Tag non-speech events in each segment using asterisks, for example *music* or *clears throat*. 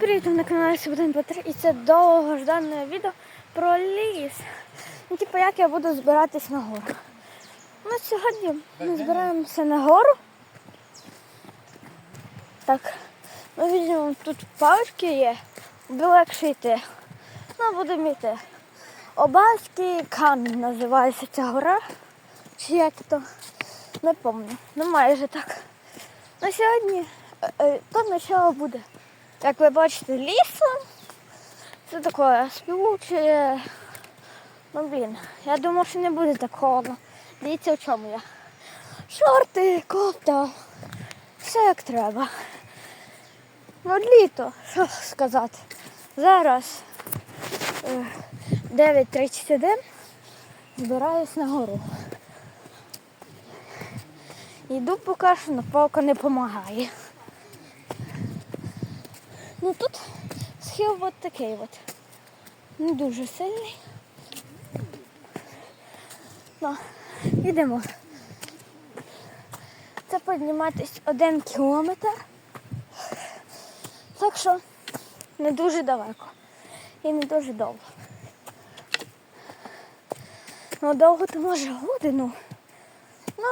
привіт, ви на каналі Субден Петр і це довгождане відео про ліс. Ну, типу, як я буду збиратись на гору. Ну, сьогодні ми збираємося на гору. Так, ми візьмемо тут палички є, буде легше йти. Ну, будемо йти. Обальський камінь називається ця гора. Чи як то? Не пам'ятаю. Ну майже так. На сьогодні е, е, то начало буде. Як ви бачите, лісом. Це таке співуче. Ну блін, я думав, що не буде так холодно. Дивіться, в чому я. Шорти, кофта. Все як треба. Ну, літо, що сказати. Зараз е, 9.31 збираюсь на гору. Йду поки що, но палка не допомагає. Ну тут схил от такий от. Не дуже сильний. Ну, йдемо. Це підніматись один кілометр. Так що не дуже далеко. І не дуже довго. Ну довго то може годину. Ну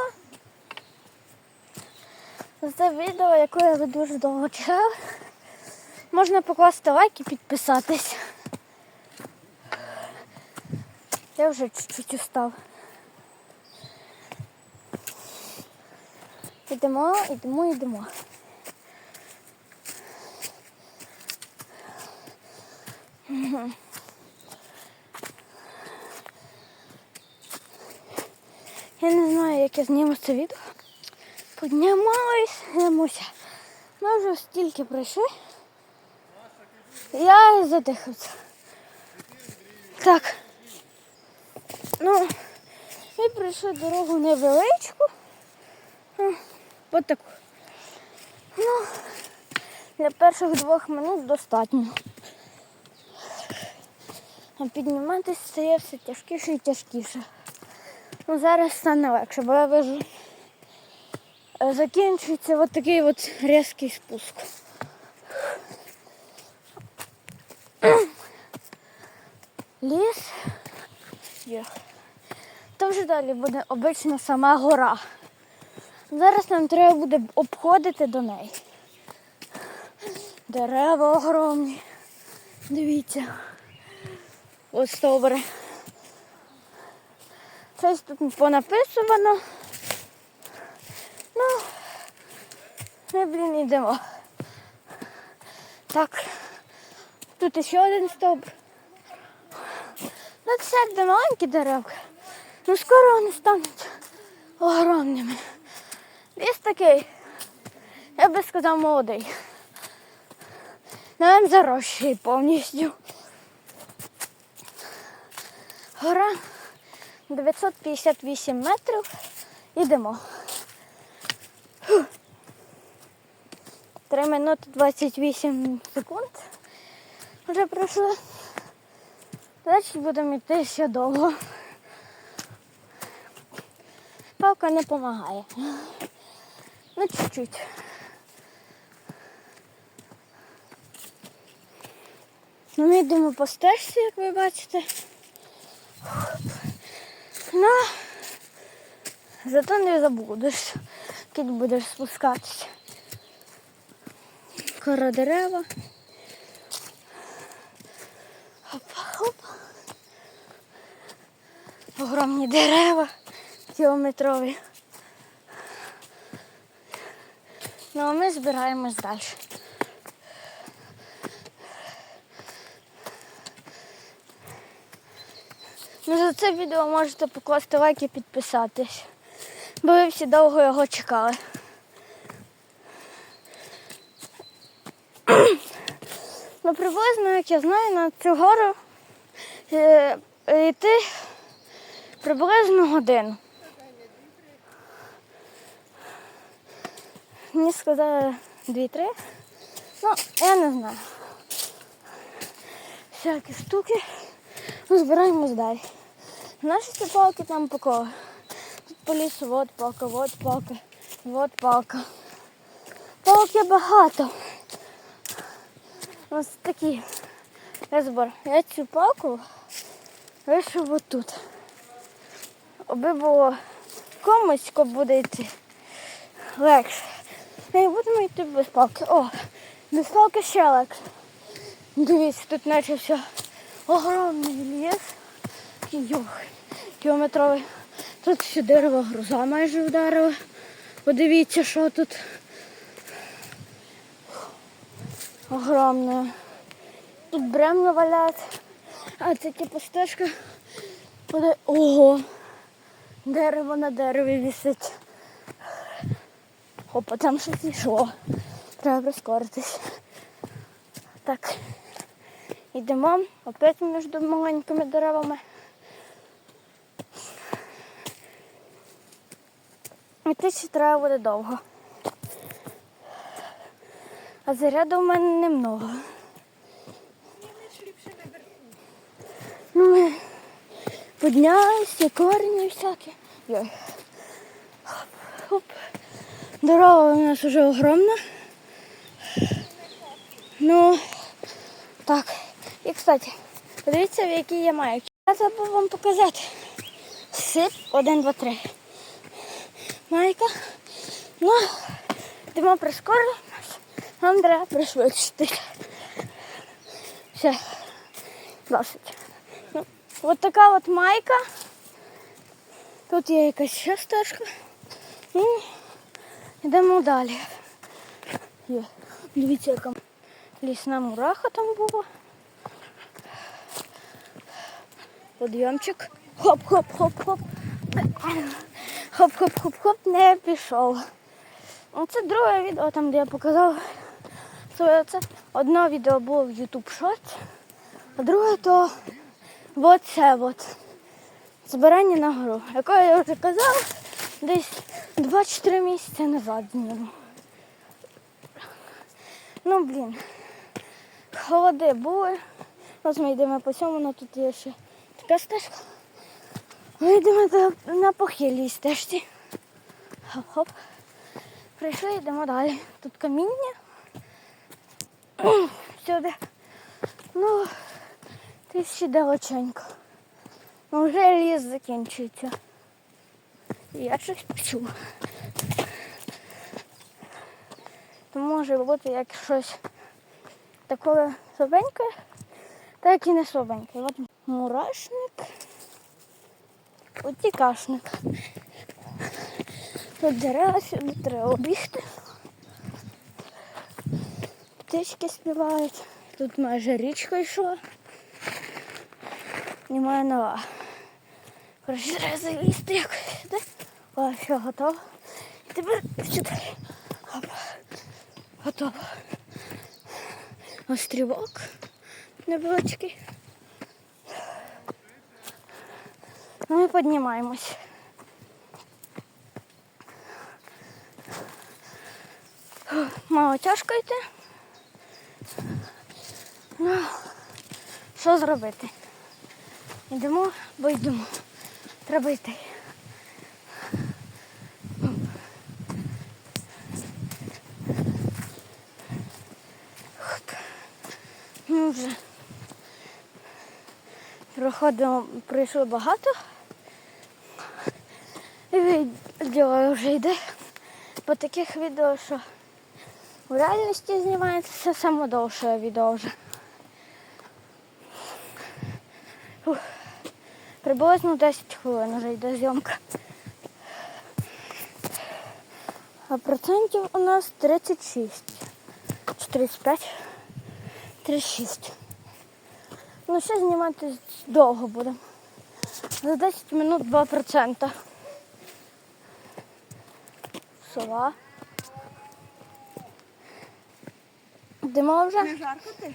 за це відео, яке ви дуже довго чекали. Можна покласти лайк і підписатись. Я вже чуть-чуть устав. Йдемо, йдемо, йдемо. Я не знаю, як я зніму це відео. Піднімаюсь. Ми вже стільки пройшли. Я задихався. Так. Ну, ми пройшли дорогу невеличку. От таку. Ну, для перших двох минут достатньо. А підніматися стає все тяжкіше і тяжкіше. Ну, зараз стане легше, бо я вижу. е, Закінчується от такий от різкий спуск. Ліс. Є. Там вже далі буде обична сама гора. Зараз нам треба буде обходити до неї. Дерева огромні. Дивіться. Ось стовбури. Щось тут понаписувано. Ну, ми, блін, йдемо. Так. Тут ще один стовбур. Ну, це якби маленькі деревки. Ну скоро вони стануть огромними. Ліс такий, я би сказав, молодий. Навіть зарощий повністю. Гора 958 метрів. Ідемо. 3 минути 28 секунд. Вже пройшло. Значить будемо йти ще довго. Палка не допомагає. Ну, чуть-чуть. Ну, ми йдемо по стежці, як ви бачите. Ну, зато не забудеш, коли будеш спускатися. Кора дерева. Огромні дерева кілометрові. Ну а ми збираємось далі. Ну за це відео можете покласти лайк і підписатись. Бо ви всі довго його чекали. Ну приблизно, як я знаю, на цю гору е, йти приблизно годину. Мені сказали дві-три. Ну, я не знаю. Всякі штуки. Ну, збираємось далі. Наші ці палки там по кого? Тут по лісу, от палка, от палка, от палка. Палок є багато. Ось такий розбор. Я цю палку вийшов отут. Аби було комусь, хто буде йти легше. Ми будемо йти без палки. О, без палки ще легше. Дивіться, тут наче огромний ліс. Йох, кілометровий. Тут ще дерево груза майже вдарило. Подивіться, що тут. Огромне. Тут бремно валяється. А це типу стежка. Ого! Дерево на дереві висить. Опа, там щось йшло. Треба прискоритись. Так. Йдемо опять між маленькими деревами. Іти ще треба буде довго. А заряду в мене немного. Ну, ми піднялися, корні всякі. Йой. Хоп, хоп. Дорога у нас вже огромна. Ну, так. І, кстати, подивіться, в якій я маю. Я забув вам показати. Сип 1, 2, 3. Майка. Ну, йдемо прискорилися. Нам треба пришвидшити. Все. Досить. Ну, от така от майка. Тут є якась ще стежка. Ну, йдемо далі. Є. Дивіться, яка лісна мураха там була. Подйомчик. Хоп-хоп-хоп-хоп. Хоп-хоп-хоп-хоп, не пішов. Оце друге відео, там, де я показав. Своє це одне відео було в YouTube Shorts, а друге то оце от. Збирання на гру, яке я вже казав десь 2-4 місяці назад зніму. Ну, блін. Холоди були. Ось ми йдемо по цьому, але тут є ще така стежка. Ми йдемо на похилій стежці. Хоп-хоп. Прийшли, йдемо далі. Тут каміння. Сюди. Ну, ти ще далеченько. Ну, вже ліс закінчується. Я щось почув. То може бути як щось таке слабеньке, так і не слабеньке. От мурашник, утікашник. Тут дерева сюди треба обігти. Птички співають. Тут майже річка йшла. Немає нова. Залізти якось. О, все, готово. І тепер сюди. Хоп. Готово. Острівок невеличкий. Ну, Ми піднімаємось. Мало тяжко йти. Ну, що зробити? Йдемо, бо йдемо. Треба йти. Ну вже проходимо, пройшло багато. І відео вже йде по таких відео, що в реальності знімається саме довше відео вже. Приблизно 10 хвилин вже йде зйомка. А процентів у нас 36. Чи 35. 36. Ну, ще знімати довго буде. За 10 минут 2%. Сова. Йдемо вже? Не жарко ти?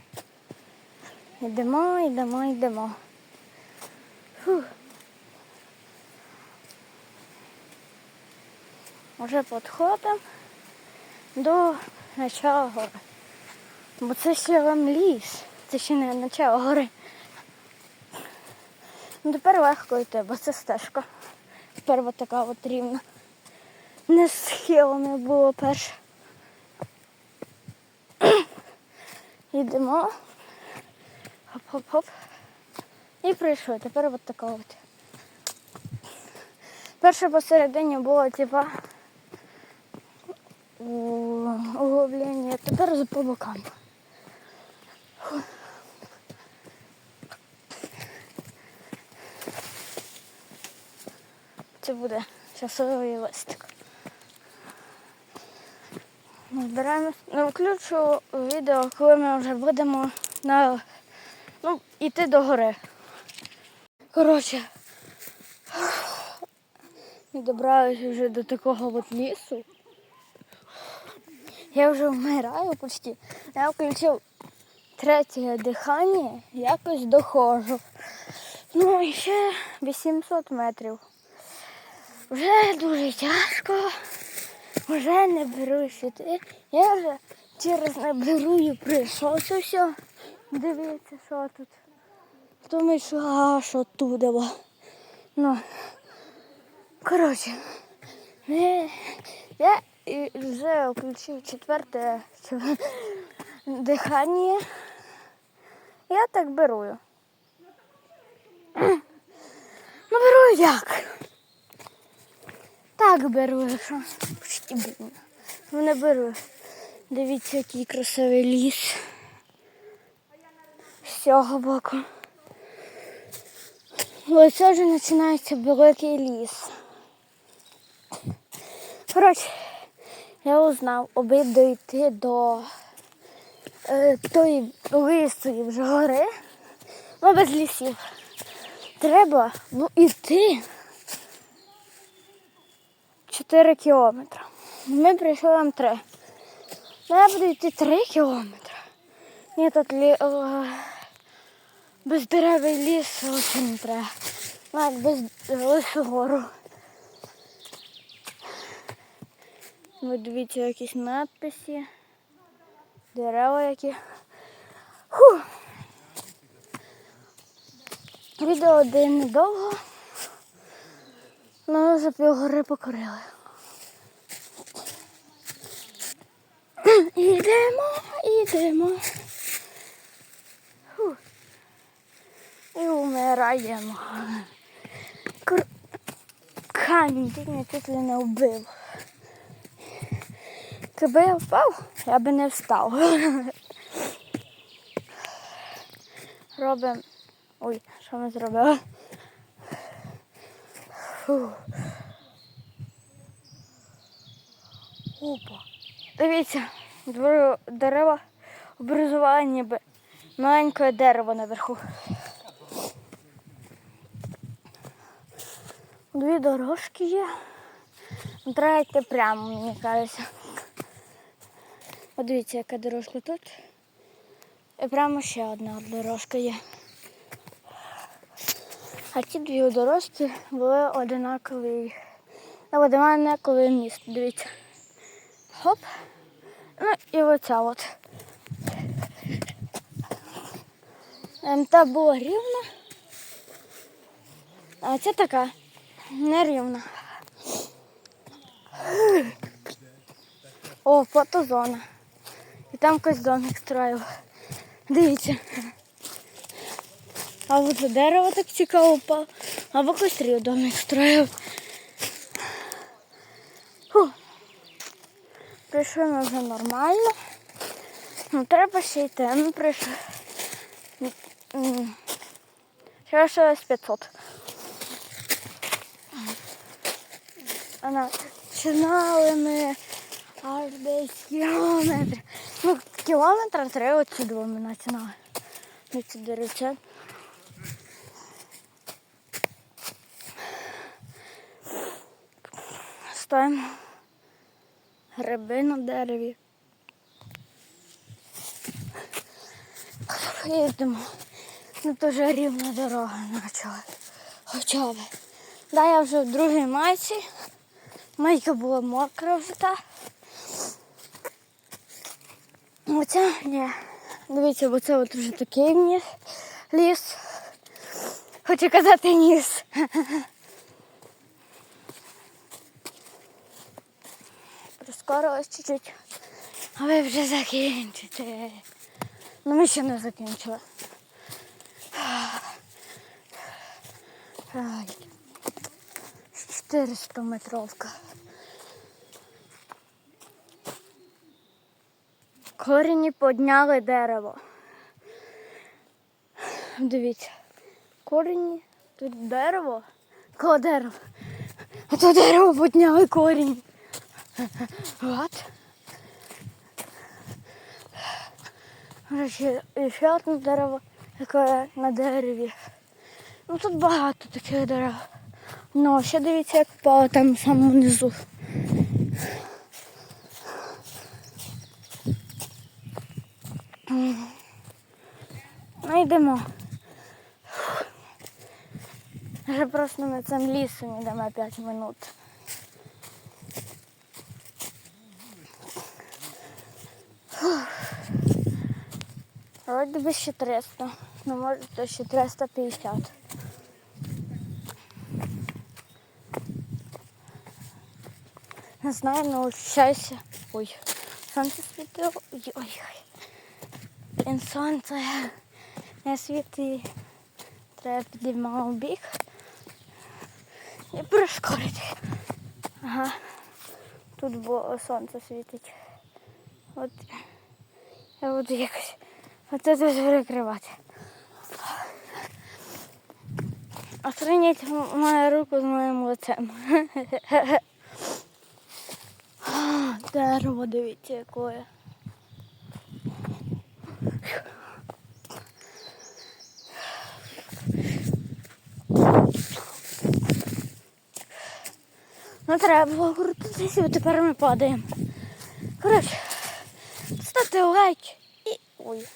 Йдемо, йдемо, йдемо. Фух. Вже підходимо до начала гори. Бо це ще вам ліс. Це ще не начало гори. Ну тепер легко йти, бо це стежка. Тепер от така от рівна. Не схилами було перше. Йдемо. Хоп-хоп-хоп. І прийшли. Тепер от така от. Перше посередині було типа углублення, тепер за по бокам. Це буде часовий листик. Ми збираємось. Не включу відео, коли ми вже будемо на ну, йти до гори. Коротше, добралися вже до такого от лісу. Я вже вмираю почти. Я включив третє дихання, якось доходжу. Ну і ще 800 метрів. Вже дуже тяжко. Вже не беру сюди. Я вже через не беру прийшов все. Дивіться, що тут. Думаю, що а, що тут було. Ну, коротше, я вже включив четверте *laughs* дихання. Я так беру. *clears throat* Ну, беру як? Так беру, якщо почти бідно. Ну не беру. Дивіться, який красивий ліс. З цього боку. Ось вже починається великий ліс. Коротше, я узнав, аби дойти до е, тої лисої вже гори, ну без лісів. Треба ну, йти 4 кілометри. Ми прийшли вам 3. Ну, я буду йти 3 кілометри. Ні, тут лі... без деревий ліс лише не треба. Навіть без лису гору. Ви дивіться якісь надписи, дерева які. Фу. Відео буде недовго. Ну, вже півгори покорили. Ідемо, ідемо. І вмираємо. Камінь тільки мене тут не вбив. Якби я впав, я би не встав. Робимо. Ой, що ми зробили? Фу. Опа. Дивіться, дерева образували ніби маленьке дерево наверху. Дві дорожки є. Треба йти прямо, мені кажеться. От дивіться, яка дорожка тут. І прямо ще одна дорожка є. А ці дві дорожки були одинакові. Ну, одинаковий міст, дивіться. Хоп. Ну і оця от. Та була рівна. А ця така нерівна. О, фотозона. І там якийсь домик строїв. Дивіться. А от за дерево так цікаво впав, або кострів домик строїв. Прийшли ми вже нормально. Ну, треба ще йти. Ми прийшли. Ще щось 500. Вона починали ми аж десь кілометр. Ну, кілометр три отсюди ми починали. Ми ці деревця. Стоїмо. Гриби на дереві. Їздимо. Ну вже рівна дорога почала. Хоча б. Да, я вже в другій майці. Майка була мокра вже та. Оця ні. Дивіться, бо це от вже такий ніс, ліс. Хочу казати ніс. Прискорилась чуть-чуть. А ви вже закінчите. Ну ми ще не закінчили. Ай. 400 метровка. Корені підняли дерево. Дивіться. Корені, тут дерево. Коло дерева. А то дерево підняли корінь. От. І ще одне дерево, яке на дереві. Ну тут багато таких дерев. Ну, ще дивіться, як впало там в самому низу. Ну йдемо. Вже просто ми цим лісом йдемо 5 минут. Вроде би ще 300, ну може то ще 350. Не знаю, научайся. Ой, сонце світило. Ой-ой. Блін, сонце не світи. Треба підіймати в бік. І прискорити. Ага. Тут бо сонце світить. От я буду якось оце тут перекривати. Охренеть м- мою руку з моїм лицем. *laughs* Дерево, дивіться, якое. Ну треба було крутитися, бо тепер ми падаємо. Коротше, ставте лайк і. Ой.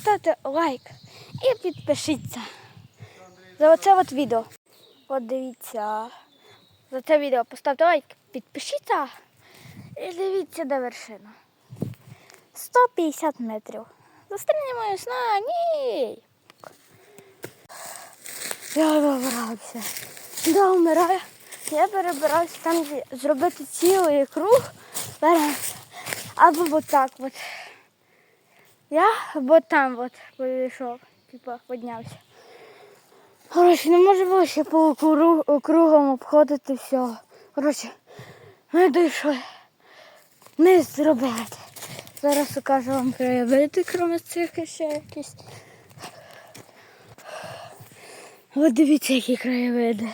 Ставте лайк і підпишіться. За оце от відео. От дивіться. За це відео поставте лайк, підпишіться і дивіться, де вершина. 150 метрів. Зустрінемось на ній. Я вибирався. Да, вмираю. Я перебирався там, зробити цілий круг. Або от так от. Я або там от вийшов, типа піднявся. Коротше, не може було ще по кругом обходити все. Коротше, ми дійшли. Не зробити. Зараз покажу вам краєвиди, крім цих ще якісь. От дивіться, які краєвиди.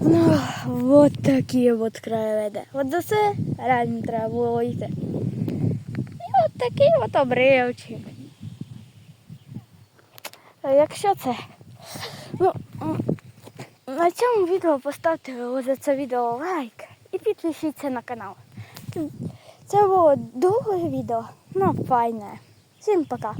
Ну, от такі от краєвиди. От за це реально треба було йти. І от такий от обривчик. Якщо це. Ну, на цьому відео поставте за це відео лайк і підпишіться на канал. Це було довге відео, ну файне. Всім пока.